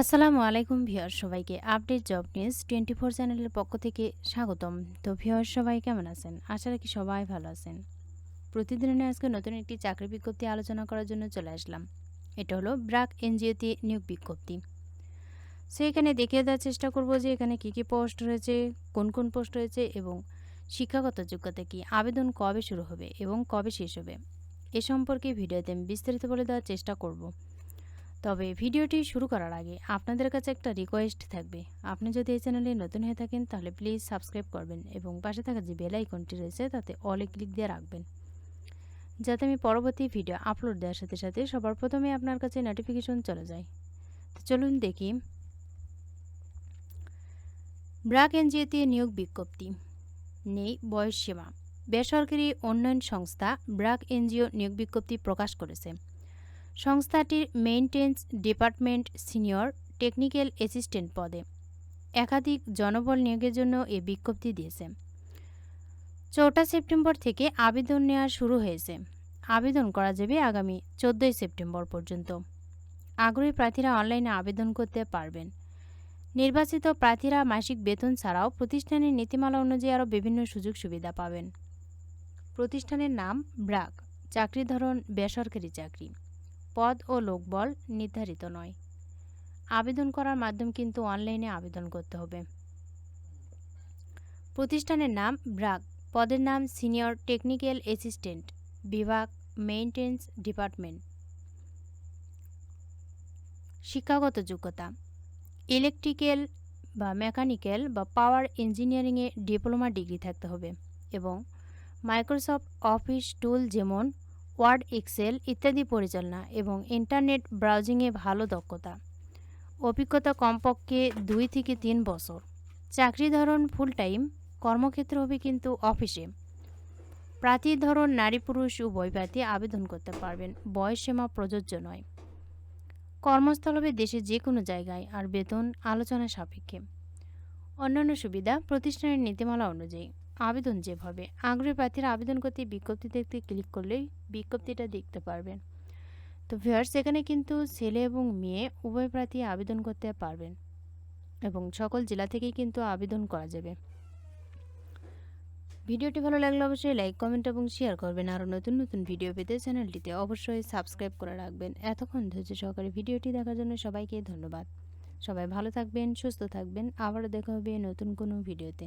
আসসালামু আলাইকুম ভিউয়ার সবাইকে update job news twenty four চ্যানেলের পক্ষ থেকে স্বাগতম। তো ভিউয়ার সবাই কেমন আছেন? আশা রাখি সবাই ভালো আছেন। প্রতিদিনের আজকে নতুন একটি চাকরি বিজ্ঞপ্তি আলোচনা করার জন্য চলে আসলাম। এটা হলো ব্রাক এনজিওতে নিয়োগ বিজ্ঞপ্তি। সো এখানে দেখিয়ে দেওয়ার চেষ্টা করব যে এখানে কী কী পোস্ট রয়েছে, কোন কোন পোস্ট রয়েছে এবং শিক্ষাগত যোগ্যতা কী, আবেদন কবে শুরু হবে এবং কবে শেষ হবে, এ সম্পর্কে ভিডিওতে আমি বিস্তারিত বলে দেওয়ার চেষ্টা করব। তবে ভিডিওটি শুরু করার আগে আপনাদের কাছে একটা রিকোয়েস্ট থাকবে। আপনি যদি এই চ্যানেলে নতুন হয়ে থাকেন, তাহলে প্লিজ সাবস্ক্রাইব করবেন এবং পাশে থাকা যে বেল আইকনটি রয়েছে, তাতে অলে ক্লিক দিয়ে রাখবেন। যাতে আমি পরবর্তী ভিডিও আপলোড দেওয়ার সাথে সাথে সবার প্রথমে আপনার কাছে নোটিফিকেশন চলে যায়। তো চলুন দেখি। ব্রাক এনজিওতে নিয়োগ বিজ্ঞপ্তি। নেই, বয়স সীমা। বেসরকারি উন্নয়ন সংস্থা ব্রাক এনজিও নিয়োগ বিজ্ঞপ্তি প্রকাশ করেছে। সংস্থাটির maintenance department senior technical assistant পদে। একাধিক জনবল নিয়োগের জন্য এ বিজ্ঞপ্তি দিয়েছে। চৌঠা সেপ্টেম্বর থেকে আবেদন নেওয়া শুরু হয়েছে। আবেদন করা যাবে আগামী চোদ্দোই সেপ্টেম্বর পর্যন্ত। আগ্রহী প্রার্থীরা অনলাইনে আবেদন করতে পারবেন। নির্বাচিত প্রার্থীরা মাসিক বেতন ছাড়াও প্রতিষ্ঠানের নীতিমালা অনুযায়ী আরও বিভিন্ন সুযোগ সুবিধা পাবেন। প্রতিষ্ঠানের নাম, ব্রাক চাকরি ধরন, বেসরকারি চাকরি। পদ ও লোকবল নির্ধারিত নয়। আবেদন করার মাধ্যম কিন্তু অনলাইনে আবেদন করতে হবে। প্রতিষ্ঠানের নাম ব্রাক পদের নাম সিনিয়র টেকনিক্যাল অ্যাসিস্ট্যান্ট, বিভাগ মেইনটেন্স ডিপার্টমেন্ট। শিক্ষাগত যোগ্যতা। ইলেকট্রিক্যাল বা মেকানিক্যাল বা পাওয়ার ইঞ্জিনিয়ারিংয়ে ডিপ্লোমা ডিগ্রি থাকতে হবে এবং মাইক্রোসফট অফিস টুল যেমন ওয়ার্ড, এক্সেল ইত্যাদি পরিচালনা এবং ইন্টারনেট ব্রাউজিংয়ে ভালো দক্ষতা। অভিজ্ঞতা কমপক্ষে দুই থেকে তিন বছর। চাকরি ধরন ফুল টাইম কর্মক্ষেত্র হবে কিন্তু অফিসে প্রার্থীর ধরন নারী পুরুষ উভয় প্রার্থী আবেদন করতে পারবেন বয়সসীমা প্রযোজ্য নয়। কর্মস্থল হবে দেশের যে কোনো জায়গায় আর বেতন আলোচনা সাপেক্ষে। অন্যান্য সুবিধা, প্রতিষ্ঠানের নীতিমালা অনুযায়ী। আবেদন যেভাবে। আগ্রহী প্রার্থীরা আবেদন করতে বিজ্ঞপ্তি দেখতে ক্লিক করলেই বিজ্ঞপ্তিটা দেখতে পারবেন। তো ভিউয়ার্স, এখানে কিন্তু ছেলে এবং মেয়ে উভয় প্রার্থী আবেদন করতে পারবেন এবং সকল জেলা থেকেই কিন্তু আবেদন করা যাবে। ভিডিওটি ভালো লাগলে অবশ্যই লাইক, কমেন্ট এবং শেয়ার করবেন। আরও নতুন নতুন ভিডিও পেতে চ্যানেলটিতে অবশ্যই সাবস্ক্রাইব করে রাখবেন। এতক্ষণ ধৈর্য সহকারে ভিডিওটি দেখার জন্য সবাইকে ধন্যবাদ। সবাই ভালো থাকবেন, সুস্থ থাকবেন। আবারও দেখা হবে নতুন কোনো ভিডিওতে।